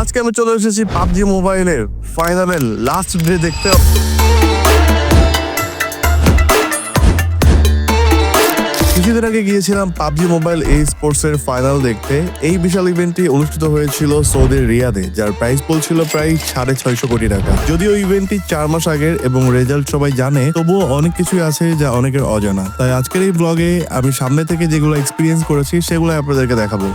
আজকে আমি চলে এসেছি পাবজি মোবাইলের ফাইনালের লাস্ট ডে দেখতে। কিছুদিন আগে গিয়েছিলাম পাবজি মোবাইল এই স্পোর্টস এর ফাইনাল দেখতে। এই বিশাল ইভেন্টটি অনুষ্ঠিত হয়েছিল সৌদির রিয়াদে, যার প্রাইস পোল ছিল প্রায় সাড়ে ছয়শো কোটি টাকা। যদিও ইভেন্টটি চার মাস আগের এবং রেজাল্ট সবাই জানে, তবুও অনেক কিছুই আছে যা অনেকের অজানা। তাই আজকের এই ব্লগে আমি সামনে থেকে যেগুলো এক্সপিরিয়েন্স করেছি সেগুলো আপনাদেরকে দেখাবো।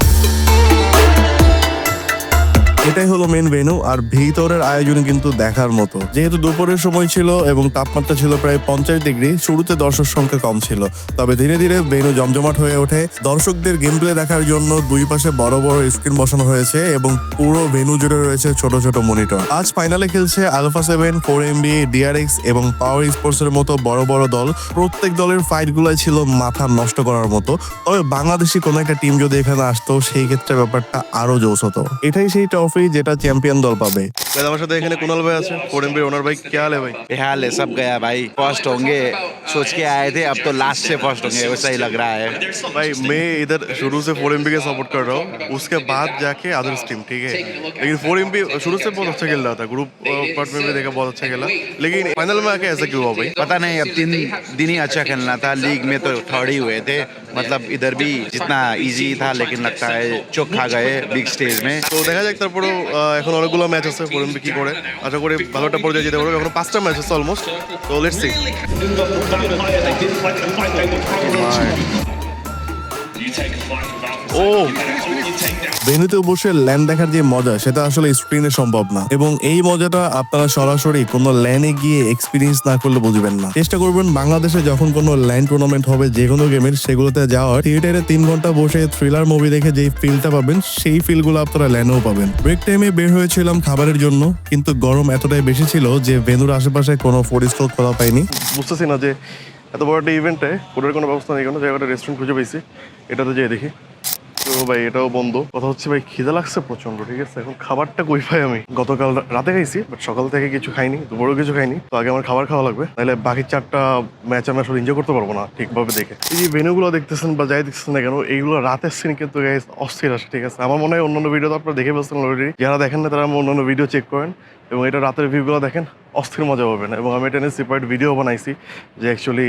এটাই হলো মেন ভেনু আর ভিতরের আয়োজন কিন্তু দেখার মতো। যেহেতু দুপুরের সময় ছিল এবং তাপমাত্রা ছিল প্রায় পঞ্চাশ ডিগ্রি, শুরুতে দর্শক সংখ্যা কম ছিল। তবে ধীরে ধীরে ভেনু জমজমাট হয়ে ওঠে। দর্শকদের গেম প্লে দেখার জন্য দুই পাশে বড় বড় স্ক্রিন বসানো হয়েছে এবং পুরো ভেনু জুড়ে রয়েছে ছোট ছোট মনিটর আজ ফাইনালে খেলছে alpha seven four MB DRX এবং পাওয়ার স্পোর্টস এর মতো বড় বড় দল। প্রত্যেক দলের ফাইট গুলাই ছিল মাথা নষ্ট করার মতো। তবে বাংলাদেশি কোনো একটা টিম যদি এখানে আসতো, সেই ক্ষেত্রে ব্যাপারটা আরও জোস হতো। এটাই সেই ট্রফি যেটা চ্যাম্পিয়ন দল পাবে। আমার সাথে এখানে কুনাল ভাই আছে ফোর এমবি ওনার ভাই কে হাল ভাই? হ্যাঁ সব গায়া ভাই। ফার্স্ট হোঙ্গে। सोच के आए थे अब तो लास्ट से फर्स्ट होंगे वैसा ही लग रहा है भाई मैं इधर शुरू से फोर एमबी का सपोर्ट कर रहा हूँ उसके बाद जाके अदर्स टीम ठीक है लेकिन फोर एमबी शुरू से बहुत अच्छा खेल रहा था ग्रुप पार्ट में भी देखा बहुत अच्छा खेला लेकिन फाइनल में आके ऐसा क्यों हुआ भाई पता नहीं अब तीन दिन ही अच्छा खेलना था लीग में तो थर्ड ही हुए थे मतलब इधर भी जितना इजी था लेकिन लगता है चौक खा गए बिग स्टेज में তো দেখা যাক তারপরেও আহ, এখন অনেকগুলো ম্যাচ আছে ফোর এমবি কি করে আশা করি ভালো একটা পর্যায়ে যেতে পারবে এখন পাঁচটা ম্যাচ আছে অলমোস্ট তো let's see fight the they didn't fight the fight, they were You take a fight without ও। ভেনুতে বসে ল্যান্ড দেখার যে মজা সেটা আসলে স্ক্রিনে সম্ভব না। এবং এই মজাটা আপনারা সরাসরি কোনো ল্যান্ডে গিয়ে এক্সপিরিয়েন্স না করলে বুঝবেন না। চেষ্টা করবেন বাংলাদেশে যখন কোনো ল্যান্ড টুর্নামেন্ট হবে যে কোনো গেমের সেগুলোতে যাওয়ার। থিয়েটারে তিন ঘণ্টা বসে থ্রিলার মুভি দেখে যেই ফিলটা পাবেন সেই ফিলগুলো আপনারা ল্যান্ডেও পাবেন। ব্রেক টাইমে বের হয়েছিলাম খাবারের জন্য কিন্তু গরম এতটাই বেশি ছিল যে ভেনুর আশেপাশে কোনো ফুড স্টল খোলা পাইনি বুঝতেছি না যে এত বড় একটা ইভেন্টে ফুডের কোনো ব্যবস্থা নেই কোনো জায়গাটা রেস্টুরেন্ট খুঁজে পেয়েছি এটাতে যেয়ে দেখি। তো ভাই, এটাও বন্ধ। কথা হচ্ছে ভাই, খিদে লাগছে প্রচণ্ড ঠিক আছে? এখন খাবারটা কই পাই আমি? গতকাল রাতে খাইছি বাট সকাল থেকে কিছু খাইনি, দুপুরেও কিছু খাইনি। তো আগে আমার খাবার খাওয়া লাগবে তাহলে বাকি চারটা ম্যাচ আমি আসলে এনজয় করতে পারব না ঠিকভাবে দেখে। এই যে ভেনুগুলো দেখতেছেন বা যাই দেখতেছেন না কেন, এইগুলো রাতের সিন কিন্তু অস্থির আসে, ঠিক আছে? আমার মনে হয় অন্যান্য ভিডিও তো আপনারা দেখে ফেলছেন অলরেডি যারা দেখেন না, তারা অন্যান্য ভিডিও চেক করেন। এবং এটা রাতের ভিউগুলো দেখেন, অস্থির মজা পাবেন এবং আমি এটা নিয়ে সেপারেট ভিডিও বানাইছি, যে অ্যাকচুয়ালি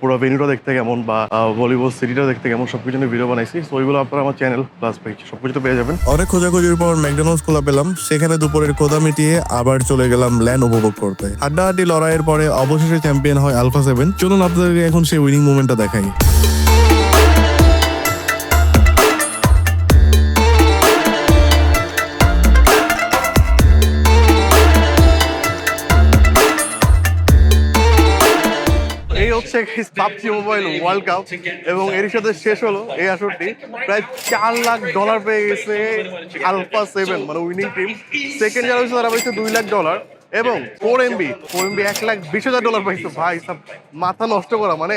পুরো ভেনিউটা দেখতে কেমন বা ভলিবল সিটিটা দেখতে কেমন সব কিছু নিয়ে ভিডিও বানাইছি। তো ওইগুলো আপনারা আমার চ্যানেল প্লাস পেজ সব কিছু পেয়ে যাবেন। অনেক খোঁজাখুঁজির পর ম্যাকডোনাল্ডস খোলা পেলাম। সেখানে দুপুরের কোদা মিটিয়ে আবার চলে গেলাম ল্যান্ড উপভোগ করতে। হাড্ডাহাড্ডি লড়াইয়ের পরে অবশেষে চ্যাম্পিয়ন হয় আলফা সেভেন চলুন আপনাদেরকে এখন সেই উইনিং মুভমেন্টটা দেখাই। এই হচ্ছে পাবজি মোবাইল ওয়ার্ল্ড কাপ এবং এর সাথে শেষ হলো এই আসরটি। প্রায় চার লাখ ডলার পেয়ে গেছে আলফা সেভেন মানে উইনিং টিম সেকেন্ড যারা হয়েছে তারা পেয়েছে দুই লাখ ডলার এবং ফোর এমবি ফোর এমবি এক লাখ বিশ হাজার ডলার পাইছে। ভাই, সব মাথা নষ্ট করা। মানে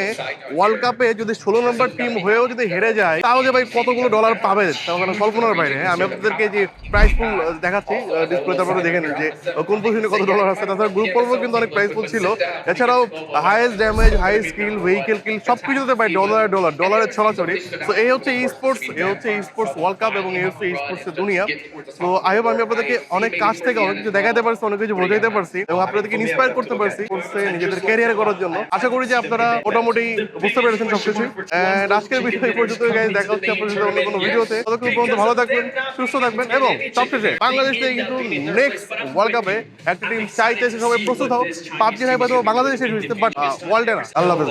ওয়ার্ল্ড কাপে যদি ষোলো নম্বর টিম হয়েও যদি হেরে যায়, তাও যে ভাই কতগুলো ডলার পাবে? তাও মানে কল্পনার বাইরে। হ্যাঁ আমি আপনাদেরকে যে প্রাইস পুল দেখাচ্ছি ডিসপ্লেতে আপনারা দেখে নিন যে কোন পজিশনে কত ডলার আছে। তাছাড়া গ্রুপ পর্ব কিন্তু অনেক প্রাইস পুল ছিল। এছাড়াও highest damage high skill vehicle kill সব কিছুতে পাই ডলার ডলার ডলারের ছড়াছড়ি। তো এই হচ্ছে ই স্পোর্টস এ হচ্ছে ই স্পোর্টস ওয়ার্ল্ড কাপ এবং এই হচ্ছে ই স্পোর্টসের দুনিয়া। তো আই হোপ আমি আপনাদেরকে অনেক কাছ থেকে অনেক কিছু দেখাতে পারছি, অনেক কিছু বোঝাইতে পারছি এবং আপনাদেরকে ইন্সপায়ার করতে পারছি করছে নিজেদের ক্যারিয়ার করার জন্য। আশা করি যে আপনারা মোটামুটি বুঝতে পেরেছেন সবকিছু। আজকের ভিডিও এই পর্যন্ত দেখা হচ্ছে আপনাদের সাথে অন্য কোনো ভিডিওতে ততক্ষণ পর্যন্ত ভালো থাকবেন সুস্থ থাকবেন এবং সবশেষে বাংলাদেশ থেকে কিন্তু নেক্সট ওয়ার্ল্ড কাপে একটা টিম চাইতেছে সবাই প্রস্তুত হোক পাবজি হয় বাংলাদেশে বাট ওয়ার্ল্ডে না। আল্লাহ হাফেজ।